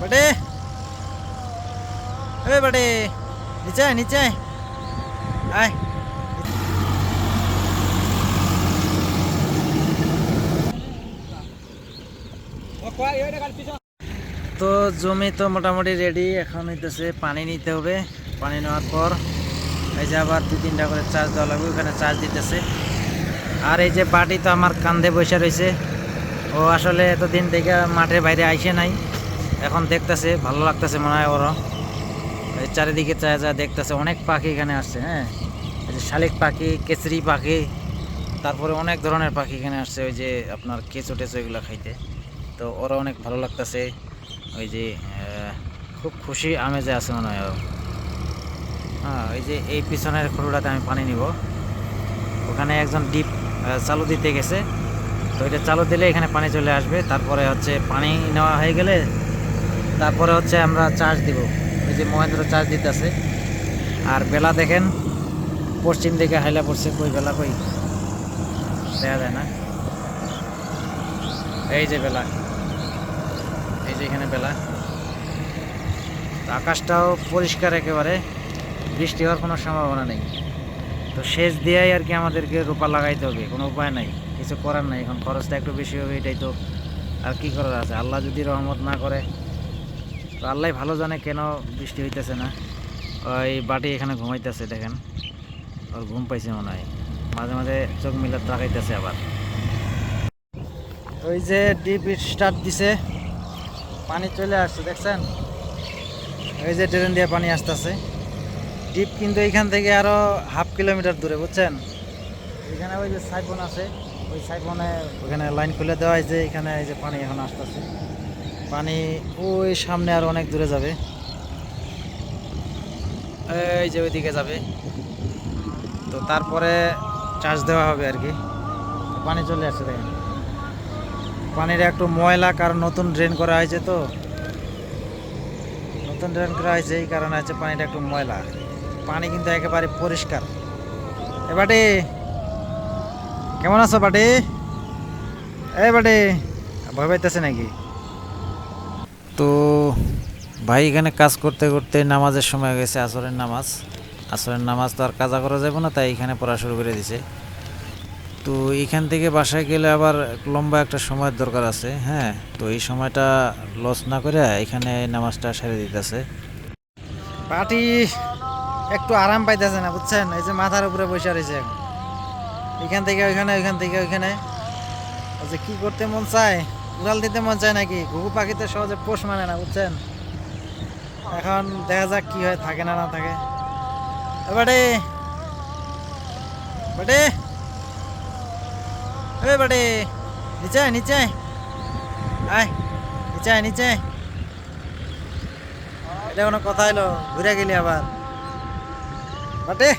बटे ए बटे नीचे आय नीचे आय आय তো জমি তো মোটামুটি রেডি এখন হইতেছে পানি নিতে হবে পানি নেওয়ার পর এই যে আবার দুই তিনটা করে চার্জ দেওয়া লাগবে ওখানে চার্জ দিতেছে আর এই যে বাটি তো আমার কান্ধে বসে রয়েছে ও আসলে এতদিন থেকে মাঠের বাইরে আইসে নাই এখন দেখতেছে, ভালো লাগতেছে মনে হয় ওরা চারিদিকে চা যা দেখতেছে, অনেক পাখি এখানে আসছে হ্যাঁ? যে শালিক পাখি কেচরি পাখি, তারপরে অনেক ধরনের পাখি এখানে আসছে, ওই যে আপনার কেঁচো টেচো এগুলো খাইতে। তো ওরা অনেক ভালো লাগতেছে। ওই যে খুব খুশি আমেজে আছে মনে হয় হ্যাঁ ওই যে এই পিছনের খোলটাতে আমি পানি নিব। ওখানে একজন ডিপ চালু দিতে গেছে। তো এটা চালু দিলে এখানে পানি চলে আসবে। তারপরে হচ্ছে পানি নেওয়া হয়ে গেলে তারপরে হচ্ছে আমরা চার্জ দিব। ওই যে মহেন্দ্র চার্জ দিতেছে। আর বেলা দেখেন, পশ্চিম দিকে হাইলা পড়ছে, কই বেলা কই? দেখা যায় না। এই যে বেলা। এই যে এখানে বেলা। আকাশটাও পরিষ্কার একেবারে, বৃষ্টি হওয়ার কোনো সম্ভাবনা নেই। তো সেচ দিয়েই আর কি আমাদেরকে রোপা লাগাইতে হবে, কোনো উপায় নাই। কিছু করার নাই, এখন খরচটা একটু বেশি হবে, এটাই তো। আর কি করার আছে? আল্লাহ যদি রহমত না করে তো আল্লাহ ভালো জানে কেন বৃষ্টি হইতেছে না। ওই বাটি এখানে ঘুমাইতেছে, দেখেন। ওর ঘুম পাইছে মনে হয়। মাঝে মাঝে চোখ মিলে তাকাইতেছে আবার। ওই যে ডিপ স্টার্ট দিছে, পানি চলে আসছে, দেখছেন? ওই যে ড্রেন দিয়ে পানি আসতেছে। ডিপ কিন্তু এইখান থেকে আরও হাফ কিলোমিটার দূরে, বুঝছেন? এখানে ওই যে সাইফোন আছে, ওই সাইফোনে ওখানে লাইন খুলে দেওয়া হয়েছে, এখানে এই যে পানি এখন আসতেছে। পানি ওই সামনে আর অনেক দূরে যাবে। এই যে ওইদিকে যাবে। তো তারপরে চার্জ দেওয়া হবে আর কি। পানি চলে আসছে দেখেন। পানির একটু ময়লা, কারণ নতুন ড্রেন করা হয়েছে তো। নতুন ড্রেন করা হয়েছে, এই কারণে হচ্ছে পানিটা একটু ময়লা। পানি কিন্তু একেবারে পরিষ্কার। এ বাটি, কেমন আছো বাটি? এ বাটি, ভয় পাইতেছে নাকি? তো ভাই এখানে কাজ করতে করতে নামাজের সময় গেছে, আসরের নামাজ। আসরের নামাজ তো আর কাজা করা যাবে না, তাই এখানে পড়া শুরু করে দিছে। তো এখান থেকে বাসায় গেলে আবার লম্বা একটা সময়ের দরকার আছে হ্যাঁ? তো এই সময়টা লস না করে এখানে নামাজটা সেরে দিতেছে। পাটি একটু আরাম পাইতেছে না, বুঝছেন? এই যে মাথার উপরে বসে রয়েছে এখন। এখান থেকে ওইখানে, ওইখান থেকে ওইখানে। ওই যে কি করতে মন চায়? উড়াল দিতে মন চায় নাকি? ঘুঘু পাখিতে সহজে পোষ মানে না, বুঝছেন? এখন দেখা যাক কি হয়, থাকে না না থাকে। এবারে এ বাটে নিচে নিচে। আয়। নিচে নিচে। এটা কোনো কথা হলো ঘুরে গেলি আবার। বাটে